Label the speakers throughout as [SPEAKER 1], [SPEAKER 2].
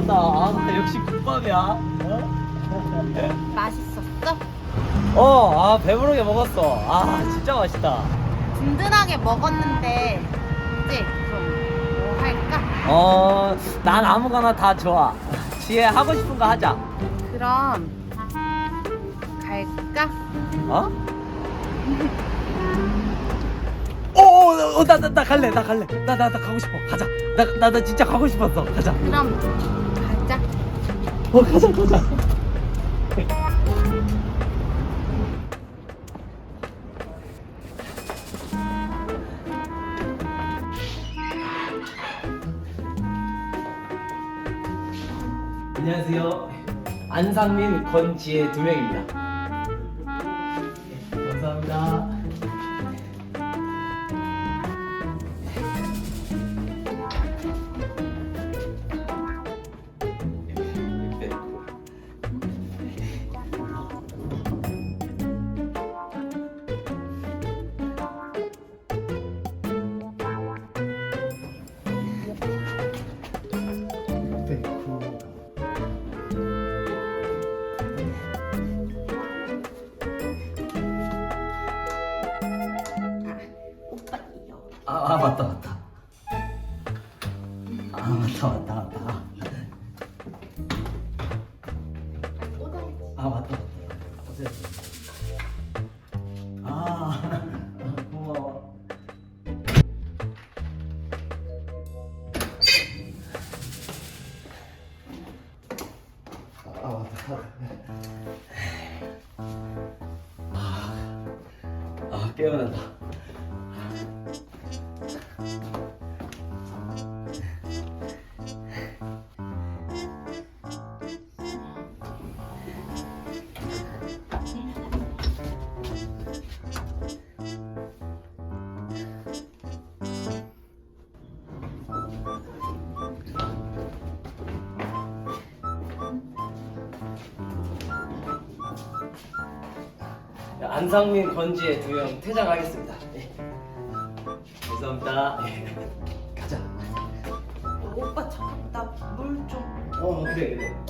[SPEAKER 1] 먹었다. 아, 역시 국밥이야. 어?
[SPEAKER 2] 맛있었어?
[SPEAKER 1] 어, 아, 배부르게 먹었어. 아, 진짜 맛있다.
[SPEAKER 2] 든든하게 먹었는데 이제 그럼 뭐 할까?
[SPEAKER 1] 어, 난 아무거나 다 좋아. 지혜 하고 싶은 거 하자.
[SPEAKER 2] 그럼 갈까?
[SPEAKER 1] 어? 어, 어, 어, 나, 나, 나 갈래, 나 갈래. 나, 나, 나 가고 싶어. 가자. 나, 나, 나 진짜 가고 싶었어. 가자.
[SPEAKER 2] 그럼 가자.
[SPEAKER 1] 어, 가자, 가자. 안녕하세요. 안상민, 권지혜 두 명입니다. 네, 감사합니다. 아, 아 맞다 맞다. 아 맞다 맞다 맞다. 아 맞다 맞다. 아 아, 고마워. 아 맞다. 아, 아 깨어난다. 안상민, 권지혜 두명 퇴장하겠습니다. 네. 죄송합니다. 네. 가자.
[SPEAKER 2] 오빠 잠깐 나물 좀.
[SPEAKER 1] 어 그래 그래.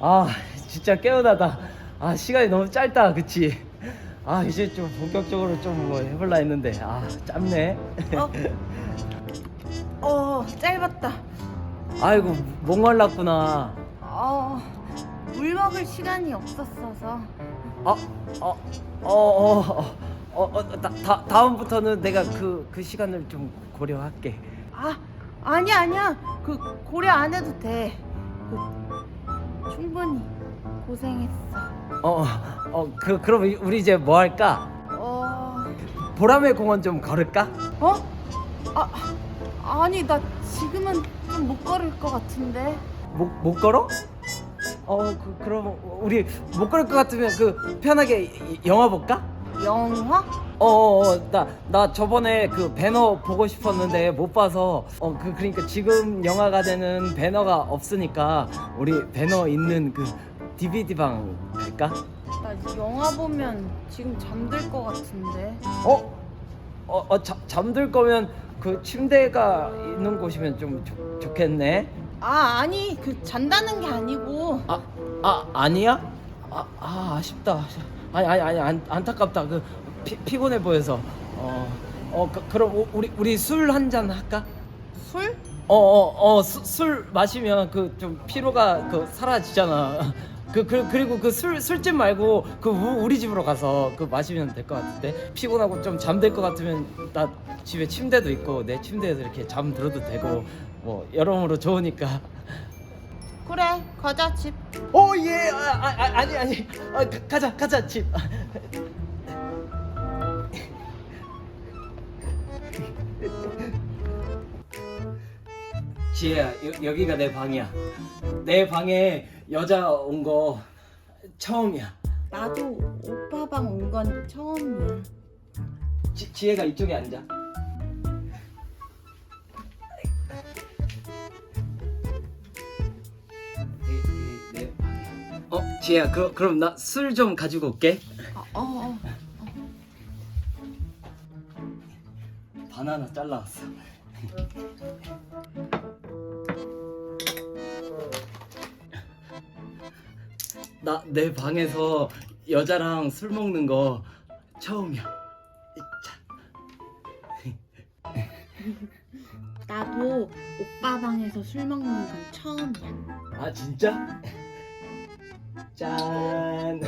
[SPEAKER 1] 아 진짜 깨어나다. 아 시간이 너무 짧다, 그치? 아 이제 좀 본격적으로 좀 뭐 해볼라 했는데 아 짧네.
[SPEAKER 2] 어? 어 짧았다.
[SPEAKER 1] 아이고 목말랐구나.
[SPEAKER 2] 어. 물 먹을 시간이 없었어서.
[SPEAKER 1] 어, 어, 어, 어, 어, 어, 어 다, 다, 다음부터는 내가 그, 그 시간을 좀 고려할게.
[SPEAKER 2] 아 아니야 아니야. 그 고려 안 해도 돼. 그 충분히 고생했어.
[SPEAKER 1] 어, 어, 그, 그럼 우리 이제 뭐 할까?
[SPEAKER 2] 어.
[SPEAKER 1] 보라매 공원 좀 걸을까?
[SPEAKER 2] 어? 아 아니 나 지금은 좀 못 걸을 것 같은데.
[SPEAKER 1] 못, 못 걸어? 어, 그, 그럼 우리 못 걸을 것 같으면 그 편하게 이- 영화 볼까?
[SPEAKER 2] 영화?
[SPEAKER 1] 어, 어, 어, 나, 나 저번에 그 배너 보고 싶었는데 못 봐서, 어, 그, 그러니까 지금 영화관에는 배너가 없으니까 우리 배너 있는 그 DVD방 갈까?
[SPEAKER 2] 나 영화 보면 지금 잠들 것 같은데.
[SPEAKER 1] 어? 어, 어 잠, 잠들 거면 그 침대가 있는 곳이면 좀 좋, 좋겠네.
[SPEAKER 2] 아 아니 그 잔다는 게 아니고.
[SPEAKER 1] 아, 아 아니야? 아, 아 아쉽다. 아니 아니 아니 안, 안타깝다. 그 피, 피곤해 보여서. 어, 어 그, 그럼 우- 우리 우리 술 한 잔 할까?
[SPEAKER 2] 술?
[SPEAKER 1] 어, 어, 어, 수- 술 마시면 그 좀 피로가 그 사라지잖아. 그, 그 그리고 그 술 술집 말고 그 우, 우리 집으로 가서 그 마시면 될 것 같은데 피곤하고 좀 잠들 것 같으면 나 집에 침대도 있고 내 침대에서 이렇게 잠 들어도 되고 뭐 여러모로 좋으니까.
[SPEAKER 2] 그래 가자 집.
[SPEAKER 1] 오 예, 아, 아, 아, 아니 아니, 아, 가, 가자 가자 집. 지혜야 여, 여기가 내 방이야. 내 방에 여자 온 거 처음이야.
[SPEAKER 2] 나도 오빠 방 온 건 처음이야.
[SPEAKER 1] 지, 지혜가 이쪽에 앉아. 이- 이- 내 방이야. 어 지혜야 그, 그럼 나 술 좀 가지고 올게
[SPEAKER 2] 어, 어, 어.
[SPEAKER 1] 바나나 잘라왔어 나 내 방에서 여자랑 술 먹는 거 처음이야 자,
[SPEAKER 2] 나도 오빠 방에서 술 먹는 건 처음이야.
[SPEAKER 1] 아 진짜? 짠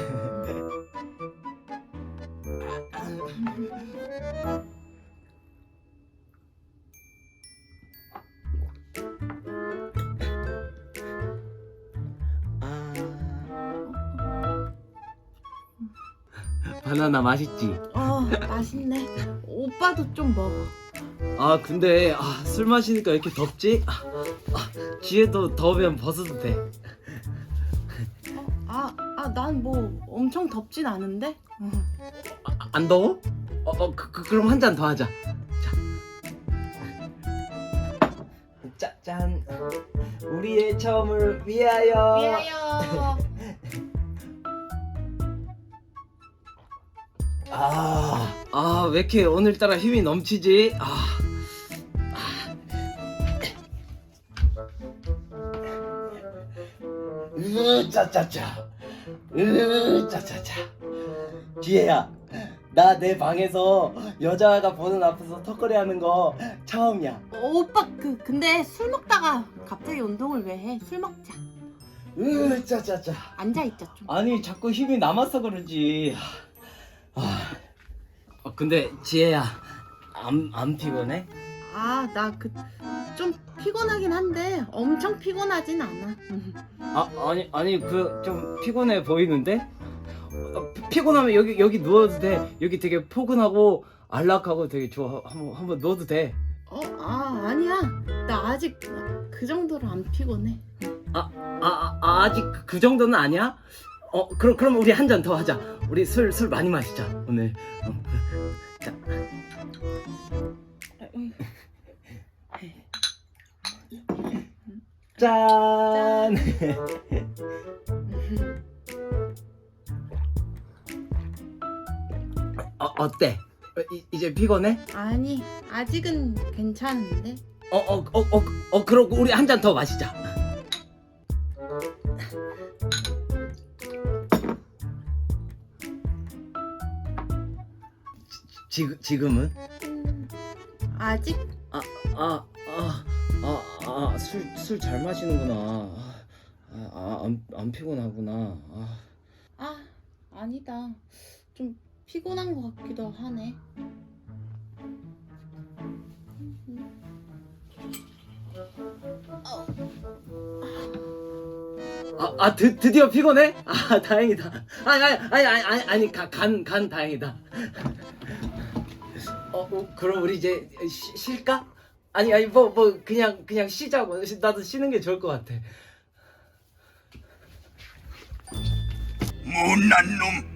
[SPEAKER 1] 바나나 맛있지?
[SPEAKER 2] 어, 맛있네. 오빠도 좀 먹어.
[SPEAKER 1] 아 근데 아, 술 마시니까 왜 이렇게 덥지? 아, 아, 지혜도 더우면 벗어도 돼.
[SPEAKER 2] 어, 아, 아, 난 뭐 엄청 덥진 않은데? 어.
[SPEAKER 1] 아, 안 더워? 어, 어 그, 그, 그럼 한 잔 더 하자. 자. 짠. 우리의 처음을 위하여.
[SPEAKER 2] 미아요.
[SPEAKER 1] 아, 아, 왜 이렇게 오늘따라 힘이 넘치지? 아. 으, 짜짜짜. 으, 짜짜짜. 지혜야, 나 내 방에서 여자가 보는 앞에서 턱걸이 하는 거 처음이야.
[SPEAKER 2] 어, 오빠 그 근데 술 먹다가 갑자기 운동을 왜 해? 술 먹자.
[SPEAKER 1] 으, 짜짜짜.
[SPEAKER 2] 앉아 있자 좀.
[SPEAKER 1] 아니, 자꾸 힘이 남아서 그러지. 아, 어, 근데 지혜야, 안, 안 피곤해?
[SPEAKER 2] 아, 나 그 좀 피곤하긴 한데 엄청 피곤하진 않아.
[SPEAKER 1] 아 아니 아니 그 좀 피곤해 보이는데 어, 피- 피곤하면 여기 여기 누워도 돼 여기 되게 포근하고 안락하고 되게 좋아 한번 한번 누워도 돼
[SPEAKER 2] 어, 아, 아니야. 나 아직 그 정도로 안 피곤해.
[SPEAKER 1] 아, 아, 아 아직 그- 그 정도는 아니야 어 그럼 그럼 우리 한 잔 더 하자 우리 술 술 많이 마시자 오늘 어. 자 짠. 어, 어때? 어, 이, 이제 피곤해?
[SPEAKER 2] 아니, 아직은 괜찮은데.
[SPEAKER 1] 어, 어, 어, 어, 어, 그러고 우리 한 잔 더 마시자. 지, 지금은?
[SPEAKER 2] 음, 아직
[SPEAKER 1] 아, 아, 아, 아, 아, 술, 술 잘 마시는구나. 아, 아, 안, 안 피곤하구나. 아.
[SPEAKER 2] 아, 아니다. 좀 피곤한 것 같기도 하네.
[SPEAKER 1] 아, 아 드, 드디어 피곤해? 아 다행이다. 아니 아니 아니 아니 아니, 아니 가, 간, 간 다행이다. 어, 어 그럼 우리 이제 쉬, 쉴까? 아니 아니 뭐 뭐 그냥 그냥 쉬자고. 쉬- 나도 쉬는 게 좋을 것 같아.
[SPEAKER 3] 못난 놈